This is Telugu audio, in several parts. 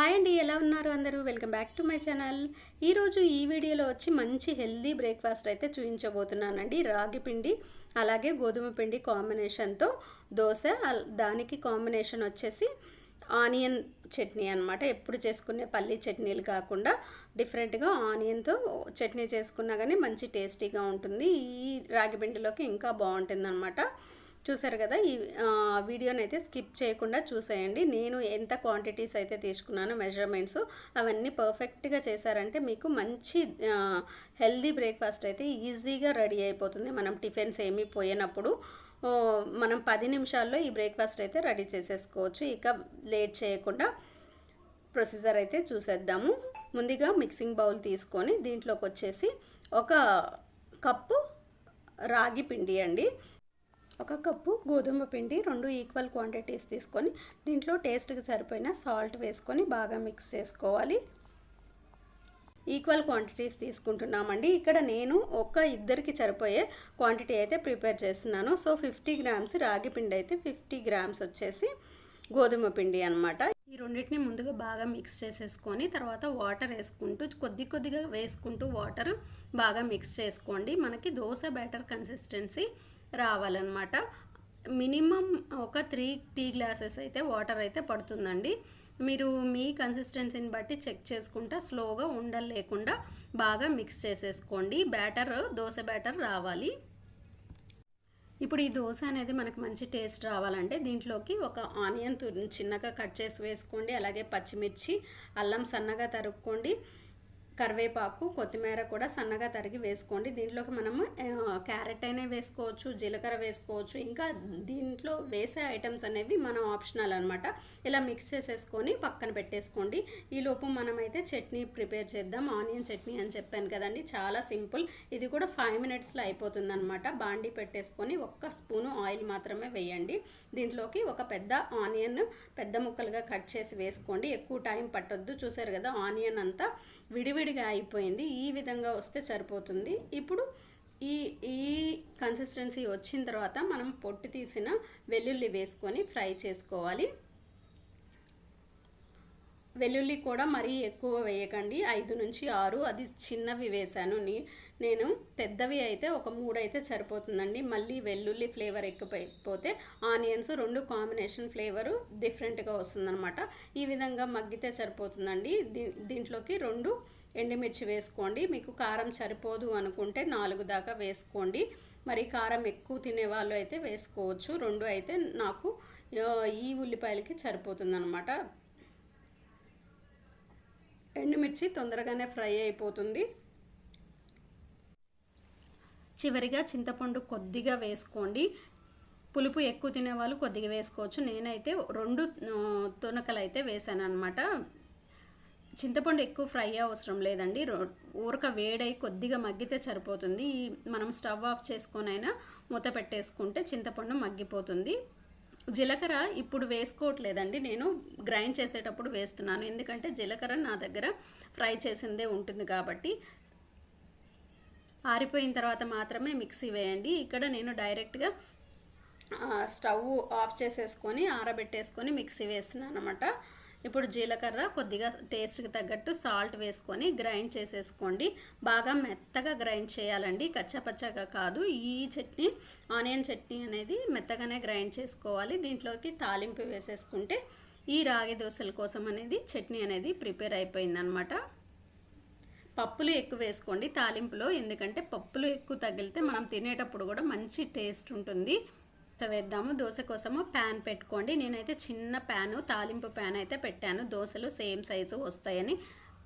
హాయ్ అండి ఎలా ఉన్నారు అందరూ? Welcome back to my channel. ఈరోజు ఈ వీడియోలో వచ్చి మంచి హెల్దీ బ్రేక్ఫాస్ట్ అయితే చూపించబోతున్నానండి రాగి పిండి అలాగే గోధుమ పిండి కాంబినేషన్తో దోశ దానికి కాంబినేషన్ వచ్చేసి ఆనియన్ చట్నీ అనమాట ఎప్పుడు చేసుకునే పల్లి చట్నీలు కాకుండా డిఫరెంట్గా ఆనియన్తో చట్నీ చేసుకున్నా కానీ మంచి టేస్టీగా ఉంటుంది. ఈ రాగి పిండిలోకి ఇంకా బాగుంటుంది అనమాట చూసారు కదా ఈ వీడియోని అయితే స్కిప్ చేయకుండా చూసేయండి. నేను ఎంత క్వాంటిటీస్ అయితే తీసుకున్నానో మెజర్మెంట్స్ అవన్నీ పర్ఫెక్ట్గా చేశారంటే మీకు మంచి హెల్దీ బ్రేక్ఫాస్ట్ అయితే ఈజీగా రెడీ అయిపోతుంది. మనం టిఫిన్స్ ఏమీ పోయినప్పుడు మనం పది నిమిషాల్లో ఈ బ్రేక్ఫాస్ట్ అయితే రెడీ చేసేసుకోవచ్చు. ఇక లేట్ చేయకుండా ప్రొసీజర్ అయితే చూసేద్దాము. ముందుగా మిక్సింగ్ బౌల్ తీసుకొని దీంట్లోకి వచ్చేసి ఒక కప్పు రాగి పిండి అండి. ఒక కప్పు గోధుమ పిండి రెండు ఈక్వల్ క్వాంటిటీస్ తీసుకొని దీంట్లో టేస్ట్కి సరిపోయిన సాల్ట్ వేసుకొని బాగా మిక్స్ చేసుకోవాలి. ఈక్వల్ క్వాంటిటీస్ తీసుకుంటున్నామండి. ఇక్కడ నేను ఒక ఇద్దరికి సరిపోయే క్వాంటిటీ అయితే ప్రిపేర్ చేస్తున్నాను. సో ఫిఫ్టీ గ్రామ్స్ రాగి పిండి అయితే ఫిఫ్టీ గ్రామ్స్ వచ్చేసి గోధుమ పిండి అనమాట ఈ రెండింటిని ముందుగా బాగా మిక్స్ చేసేసుకొని తర్వాత వాటర్ వేసుకుంటూ కొద్ది కొద్దిగా వేసుకుంటూ వాటర్ బాగా మిక్స్ చేసుకోండి. మనకి దోశ బ్యాటర్ కన్సిస్టెన్సీ రావాలన్నమాట. మినిమం ఒక త్రీ టీ గ్లాసెస్ అయితే వాటర్ అయితే పడుతుందండి. మీరు మీ కన్సిస్టెన్సీని బట్టి చెక్ చేసుకుంటా స్లోగా ఉండలు లేకుండా బాగా మిక్స్ చేసేసుకోండి. బ్యాటర్ దోశ బ్యాటర్ రావాలి. ఇప్పుడు ఈ దోశ అనేది మనకు మంచి టేస్ట్ రావాలంటే దీంట్లోకి ఒక ఆనియన్ చిన్నగా కట్ చేసి వేసుకోండి. అలాగే పచ్చిమిర్చి అల్లం సన్నగా తరుక్కోండి. కరివేపాకు కొత్తిమీర కూడా సన్నగా తరిగి వేసుకోండి. దీంట్లోకి మనము క్యారెట్ అయినా వేసుకోవచ్చు జీలకర్ర వేసుకోవచ్చు. ఇంకా దీంట్లో వేసే ఐటమ్స్ అనేవి మనం ఆప్షనల్ అనమాట ఇలా మిక్స్ చేసేసుకొని పక్కన పెట్టేసుకోండి. ఈ లోపు మనమైతే చట్నీ ప్రిపేర్ చేద్దాం. ఆనియన్ చట్నీ అని చెప్పాను కదండి. చాలా సింపుల్. ఇది కూడా ఫైవ్ మినిట్స్లో అయిపోతుంది అనమాట బాండి పెట్టేసుకొని ఒక్క స్పూను ఆయిల్ మాత్రమే వేయండి. దీంట్లోకి ఒక పెద్ద ఆనియన్ పెద్ద ముక్కలుగా కట్ చేసి వేసుకోండి. ఎక్కువ టైం పట్టొద్దు. చూసారు కదా ఆనియన్ అంతా విడివిడి విడివిడిగా అయిపోయింది. ఈ విధంగా వస్తే సరిపోతుంది. ఇప్పుడు ఈ ఈ కన్సిస్టెన్సీ వచ్చిన తర్వాత మనం పొట్టు తీసిన వెల్లుల్లి వేసుకొని ఫ్రై చేసుకోవాలి. వెల్లుల్లి కూడా మరీ ఎక్కువ వేయకండి. ఐదు నుంచి ఆరు అది చిన్నవి వేశాను. నేను పెద్దవి అయితే ఒక మూడు అయితే సరిపోతుందండి. మళ్ళీ వెల్లుల్లి ఫ్లేవర్ ఎక్కిపోతే ఆనియన్స్ రెండు కాంబినేషన్ ఫ్లేవరు డిఫరెంట్గా వస్తుందన్నమాట. ఈ విధంగా మగ్గితే సరిపోతుందండి. దీ దీంట్లోకి రెండు ఎండుమిర్చి వేసుకోండి. మీకు కారం సరిపోదు అనుకుంటే నాలుగు దాకా వేసుకోండి. మరి కారం ఎక్కువ తినేవాళ్ళు అయితే వేసుకోవచ్చు. రెండు అయితే నాకు ఈ ఉల్లిపాయలకి సరిపోతుందన్నమాట. ఎండుమిర్చి తొందరగానే ఫ్రై అయిపోతుంది. చివరిగా చింతపండు కొద్దిగా వేసుకోండి. పులుపు ఎక్కువ తినేవాళ్ళు కొద్దిగా వేసుకోవచ్చు. నేనైతే రెండు తునకలు అయితే వేసాను అనమాట చింతపండు ఎక్కువ ఫ్రై అవసరం లేదండి. రో- ఊరక వేడై కొద్దిగా మగ్గితే సరిపోతుంది. మనం స్టవ్ ఆఫ్ చేసుకొనైనా మూత పెట్టేసుకుంటే చింతపండు మగ్గిపోతుంది. జీలకర్ర ఇప్పుడు వేసుకోవట్లేదండి. నేను గ్రైండ్ చేసేటప్పుడు వేస్తున్నాను. ఎందుకంటే జీలకర్ర నా దగ్గర ఫ్రై చేసిందే ఉంటుంది కాబట్టి. ఆరిపోయిన తర్వాత మాత్రమే మిక్సీ వేయండి. ఇక్కడ నేను డైరెక్ట్గా స్టవ్ ఆఫ్ చేసేసుకొని ఆరబెట్టేసుకొని మిక్సీ వేస్తున్నాను అనమాట ఇప్పుడు జీలకర్ర కొద్దిగా టేస్ట్కి తగ్గట్టు సాల్ట్ వేసుకొని గ్రైండ్ చేసేసుకోండి. బాగా మెత్తగా గ్రైండ్ చేయాలండి. కచ్చపచ్చగా కాదు. ఈ చట్నీ ఆనియన్ చట్నీ అనేది మెత్తగానే గ్రైండ్ చేసుకోవాలి. దీంట్లోకి తాలింపు వేసేసుకుంటే ఈ రాగి దోశల కోసం అనేది చట్నీ అనేది ప్రిపేర్ అయిపోయిందనమాట. పప్పులు ఎక్కువ వేసుకోండి తాలింపులో. ఎందుకంటే పప్పులు ఎక్కువ తగిలితే మనం తినేటప్పుడు కూడా మంచి టేస్ట్ ఉంటుంది. వేద్దాము. దోశ కోసము ప్యాన్ పెట్టుకోండి. నేనైతే చిన్న ప్యాను తాలింపు ప్యాన్ అయితే పెట్టాను. దోశలు సేమ్ సైజు వస్తాయని.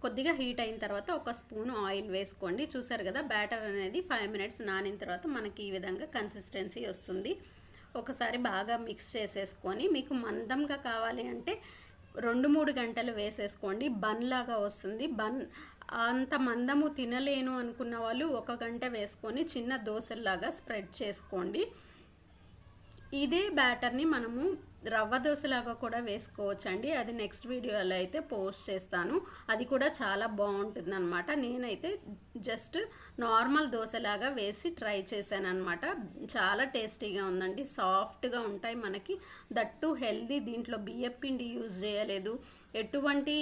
కొద్దిగా హీట్ అయిన తర్వాత ఒక స్పూన్ ఆయిల్ వేసుకోండి. చూసారు కదా బ్యాటర్ అనేది ఫైవ్ మినిట్స్ నానిన తర్వాత మనకి ఈ విధంగా కన్సిస్టెన్సీ వస్తుంది. ఒకసారి బాగా మిక్స్ చేసేసుకొని మీకు మందంగా కావాలి అంటే రెండు మూడు గంటలు వేసేసుకోండి. బన్ లాగా వస్తుంది. బన్ అంత మందము తినలేను అనుకున్న వాళ్ళు ఒక గంట వేసుకొని చిన్న దోశల్లాగా స్ప్రెడ్ చేసుకోండి. ఇదే బ్యాటర్ని మనము రవ్వ దోశలాగా కూడా వేసుకోవచ్చు అండి అది నెక్స్ట్ వీడియోలో అయితే పోస్ట్ చేస్తాను. అది కూడా చాలా బాగుంటుంది అనమాట నేనైతే జస్ట్ నార్మల్ దోశలాగా వేసి ట్రై చేశాను అనమాట చాలా టేస్టీగా ఉందండి. సాఫ్ట్గా ఉంటాయి మనకి. దట్టు హెల్దీ దీంట్లో బియ్యం పిండి యూజ్ చేయలేదు. ఎటువంటి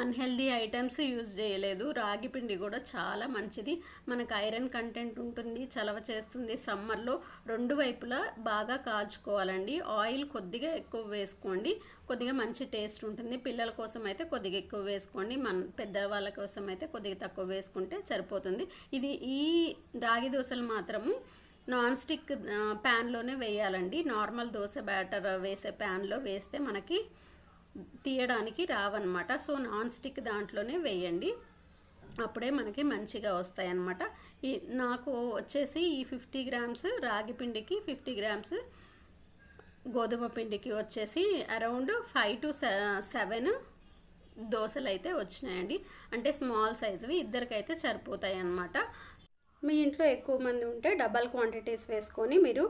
అన్హెల్దీ ఐటమ్స్ యూజ్ చేయలేదు. రాగి పిండి కూడా చాలా మంచిది. మనకు ఐరన్ కంటెంట్ ఉంటుంది చలవ చేస్తుంది. సమ్మర్లో రెండు వైపులా బాగా కాల్చుకోవాలండి ఆయిల్ కొద్దిగా ఎక్కువ వేసుకోండి. కొద్దిగా మంచి టేస్ట్ ఉంటుంది. పిల్లల కోసం అయితే కొద్దిగా ఎక్కువ వేసుకోండి. మన పెద్దవాళ్ళ కోసం అయితే కొద్దిగా తక్కువ వేసుకుంటే సరిపోతుంది. ఇది ఈ రాగి దోశలు మాత్రము నాన్ స్టిక్ ప్యాన్లోనే వేయాలండి. నార్మల్ దోశ బ్యాటర్ వేసే ప్యాన్లో వేస్తే మనకి తీయడానికి రావన్నమాట. సో నాన్ స్టిక్ దాంట్లోనే వేయండి. అప్పుడే మనకి మంచిగా వస్తాయి అన్నమాట ఈ నాకు వచ్చేసి ఈ ఫిఫ్టీ గ్రామ్స్ రాగి పిండికి ఫిఫ్టీ గ్రామ్స్ గోధుమ పిండికి వచ్చేసి అరౌండ్ ఫైవ్ టు సెవెన్ దోశలు అయితే వచ్చినాయండి. అంటే స్మాల్ సైజువి ఇద్దరికైతే సరిపోతాయి అన్నమాట మీ ఇంట్లో ఎక్కువ మంది ఉంటే డబల్ క్వాంటిటీస్ వేసుకొని మీరు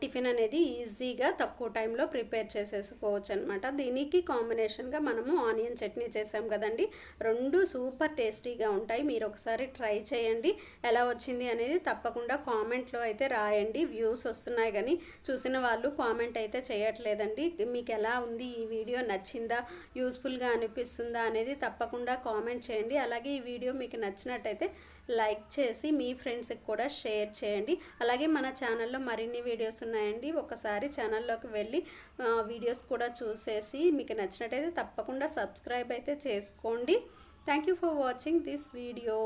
టిఫిన్ అనేది ఈజీగా తక్కువ టైంలో ప్రిపేర్ చేసేసుకోవచ్చు అనమాట దీనికి కాంబినేషన్గా మనము ఆనియన్ చట్నీ చేసాం కదండి. రెండు సూపర్ టేస్టీగా ఉంటాయి. మీరు ఒకసారి ట్రై చేయండి. ఎలా వచ్చింది అనేది తప్పకుండా కామెంట్లో అయితే రాయండి. వ్యూస్ వస్తున్నాయి కానీ చూసిన వాళ్ళు కామెంట్ అయితే చేయట్లేదండి. మీకు ఎలా ఉంది ఈ వీడియో? నచ్చిందా? యూస్ఫుల్గా అనిపిస్తుందా అనేది తప్పకుండా కామెంట్ చేయండి. అలాగే ఈ వీడియో మీకు నచ్చినట్టయితే లైక్ చేసి మీ ఫ్రెండ్స్కి కూడా షేర్ చేయండి. అలాగే మన ఛానల్లో మరిన్ని వీడియోస్ ఉన్నాయండి. ఒకసారి ఛానల్లోకి వెళ్ళి వీడియోస్ కూడా చూసేసి మీకు నచ్చినట్టయితే తప్పకుండా సబ్స్క్రైబ్ అయితే చేసుకోండి. Thank you for watching this video.